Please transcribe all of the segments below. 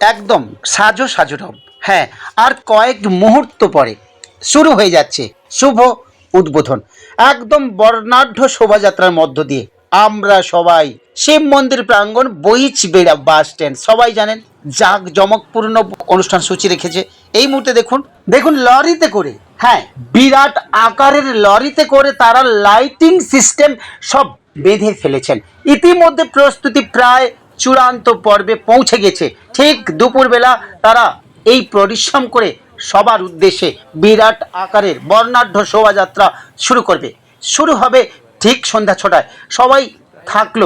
একদম সাজো সাজো রব। হ্যাঁ আর কয়েক মুহূর্ত পরে শুরু হয়ে যাচ্ছে শুভ উদ্বোধন। একদম বর্ণাঢ্য শোভাযাত্রার মধ্য দিয়ে আমরা সবাই শিব মন্দির প্রাঙ্গণ বইচবেড়া বাস স্ট্যান্ড, সবাই জানেন, জাক জমকপূর্ণ অনুষ্ঠান সূচি রেখেছে। এই মুহূর্তে দেখুন দেখুন লরিতে করে হ্যাঁ বিরাট আকারের লরিতে করে তারা লাইটিং সিস্টেম সব বেঁধে ফেলেছেন। ইতিমধ্যে প্রস্তুতি প্রায় চূড়ান্ত পর্বে পৌঁছে গেছে। ঠিক দুপুরবেলা তারা এই পরিশ্রম করে সবার উদ্দেশ্যে বিরাট আকারের বর্ণাঢ্য শোভাযাত্রা শুরু করবে। শুরু হবে ঠিক সন্ধ্যা ছটায়। সবাই থাকল।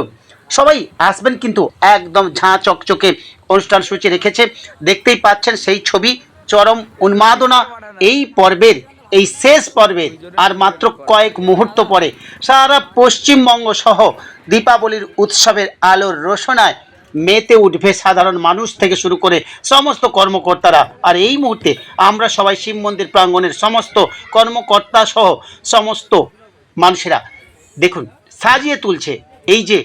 সবাই আসবেন কিন্তু একদম ঝাঁ চকচকে অনুষ্ঠান সূচি রেখেছে। দেখতেই পাচ্ছেন সেই ছবি, চরম উন্মাদনা। এই পর্বের, এই শেষ পর্বের, আর মাত্র কয়েক মুহূর্ত পরে সারা পশ্চিমবঙ্গ সহ দীপাবলির উৎসবের আলোর রোশনায় মেতে উঠবে সাধারণ মানুষ থেকে শুরু করে সমস্ত কর্মকর্তারা। আর এই মুহূর্তে আমরা সবাই শিব মন্দির প্রাঙ্গণের সমস্ত কর্মকর্তা সহ সমস্ত মানুষেরা, দেখুন, সাজিয়ে তুলছে। এই যে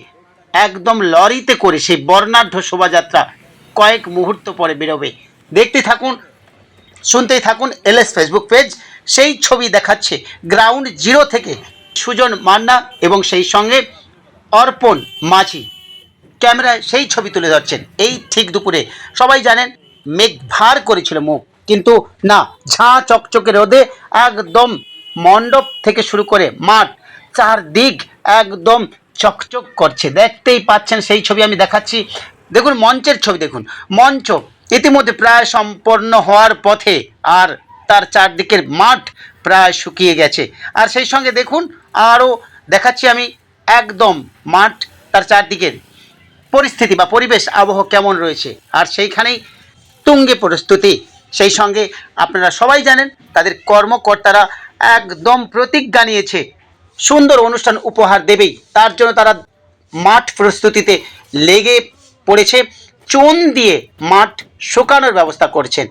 একদম লরিতে করে সেই বর্ণাঢ্য শোভাযাত্রা কয়েক মুহূর্ত পরে বেরোবে। দেখতে থাকুন, শুনতেই থাকুন এলএস ফেসবুক পেজ। সেই ছবি দেখাচ্ছে গ্রাউন্ড জিরো থেকে সুজন মান্না এবং সেই সঙ্গে অর্পণ মাঝি। ক্যামেরায় সেই ছবি তুলে ধরছেন। এই ঠিক দুপুরে। সবাই জানেন, মেঘ ভার করেছিল মুখ। কিন্তু না, ঝাঁ চকচকে রোদে একদম মণ্ডপ থেকে শুরু করে মাঠ, চারদিক একদম চকচক করছে। দেখতেই পাচ্ছেন, সেই ছবি আমি দেখাচ্ছি। দেখুন, মঞ্চের ছবি দেখুন। মঞ্চ ইতিমধ্যে প্রায় সম্পন্ন হওয়ার পথে আর তার চারদিকের মাঠ প্রায় শুকিয়ে গেছে। আর সেই সঙ্গে দেখুন, আরও দেখাচ্ছি আমি, একদম মাঠ, তার চারদিকের। পরিস্থিতি বা পরিবেশ, আবহ কেমন রয়েছে? আর সেইখানেই তুঙ্গে প্রস্তুতি। সেই সঙ্গে আপনারা সবাই জানেন, তাদের কর্মকর্তারা একদম প্রতিজ্ঞা নিয়েছে, সুন্দর অনুষ্ঠান উপহার দেবেই। তার জন্য তারা মাঠ প্রস্তুতিতে লেগে পড়েছে, চুন দিয়ে মাঠ শুকানোর ব্যবস্থা করছেন।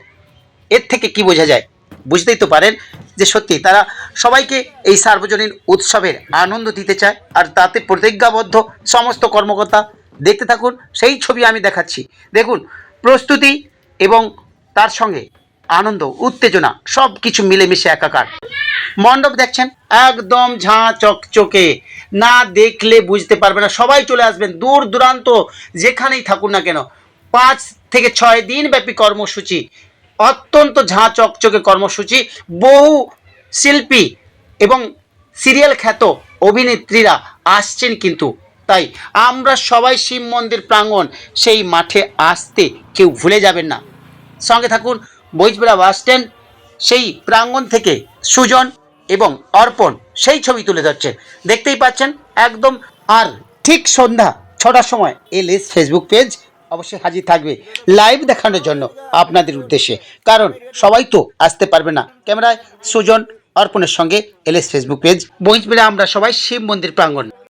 এর থেকে কি বোঝা যায়? বুঝতেই তো পারেন যে সত্যি তারা সবাইকে এই সার্বজনীন উৎসবের আনন্দ দিতে চায়, আর তাতে প্রতিজ্ঞাবদ্ধ সমস্ত কর্মকর্তা দেখতে থাকুন, সেই ছবি আমি দেখাচ্ছি। দেখুন, প্রস্তুতি এবং তার সঙ্গে আনন্দ, উত্তেজনা সব কিছু মিলেমিশে একাকার। মণ্ডপ দেখছেন? একদম ঝাঁ চকচকে। না দেখলে বুঝতে পারবে না। সবাই চলে আসবেন, দূর দূরান্ত, যেখানেই থাকুন না কেন। পাঁচ থেকে ছয় দিন ব্যাপী কর্মসূচি। অত্যন্ত ঝাঁ চকচকে কর্মসূচি। বহু শিল্পী এবং সিরিয়াল খ্যাত অভিনেত্রীরা আসছেন কিন্তু। তাই আমরা সবাই শিব মন্দির প্রাঙ্গণ সেই মাঠে আসতে কেউ ভুলে যাবেন না। সঙ্গে থাকুন বইজবেড়া বাস স্ট্যান্ড, সেই প্রাঙ্গণ থেকে সুজন এবং অর্পণ সেই ছবি তুলে ধরছে। দেখতেই পাচ্ছেন, একদম আর ঠিক সন্ধ্যা ছটার সময় এল এস ফেসবুক পেজ অবশ্যই হাজির থাকবে লাইভ দেখানোর জন্য আপনাদের উদ্দেশ্যে। কারণ সবাই তো আসতে পারবে না। ক্যামেরায় সুজন, অর্পণের সঙ্গে L S Facebook page Boijbera আমরা সবাই শিব মন্দির প্রাঙ্গণ।